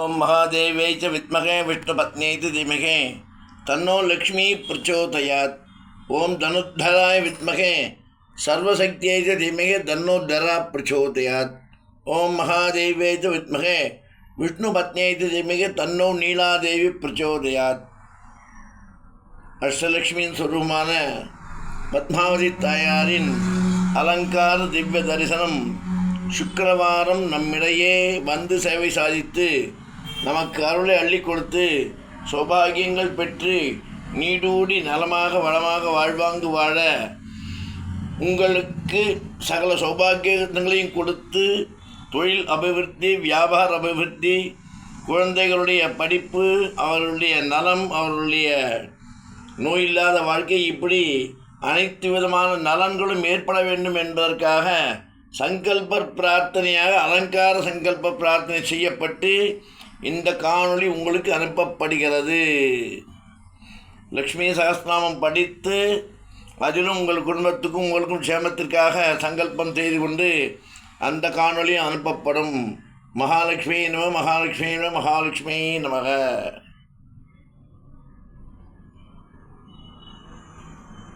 ஓம் மகாதேவை ச வித்மகே விஷ்ணுபத்னே திதிமகே தன்னோ லக்ஷ்மி பிரச்சோதயாத். ஓம் தனுத்தராய வித்மகே சர்வசக்தியை ச தீமகே தன்னோத்தரா பிரச்சோதயாத். ஓம் மகாதேவை ச வித்மகே விஷ்ணுபத்னே திதிமகே தன்னோ நீலாதேவி பிரச்சோதயாத். அஷ்டலக்ஷ்மியின் சொரூபமான பத்மாவதி தாயாரின் அலங்கார திவ்ய தரிசனம் சுக்கிரவாரம் நம்மிடையே வந்து சேவை சாதித்து நமக்கு அருளை அள்ளி கொடுத்து சௌபாகியங்கள் பெற்று நீடூடி நலமாக வளமாக வாழ்வாங்கு வாழ உங்களுக்கு சகல சௌபாகியங்களையும் கொடுத்து தொழில் அபிவிருத்தி வியாபார அபிவிருத்தி குழந்தைகளுடைய படிப்பு அவர்களுடைய நலம் அவர்களுடைய நோய் இல்லாத வாழ்க்கை இப்படி அனைத்து விதமான நலன்களும் ஏற்பட வேண்டும் என்பதற்காக சங்கல்ப பிரார்த்தனையாக அலங்கார சங்கல்ப பிரார்த்தனை செய்யப்பட்டு இந்த காணொளி உங்களுக்கு அனுப்பப்படுகிறது. லக்ஷ்மி சகஸ்நாமம் படித்து அதிலும் உங்கள் குடும்பத்துக்கும் உங்களுக்கும் க்ஷேமத்திற்காக சங்கல்பம் செய்து கொண்டு அந்த காணொளி அனுப்பப்படும். மகாலட்சுமி நம மகாலட்சுமி நம மகாலட்சுமி நமக.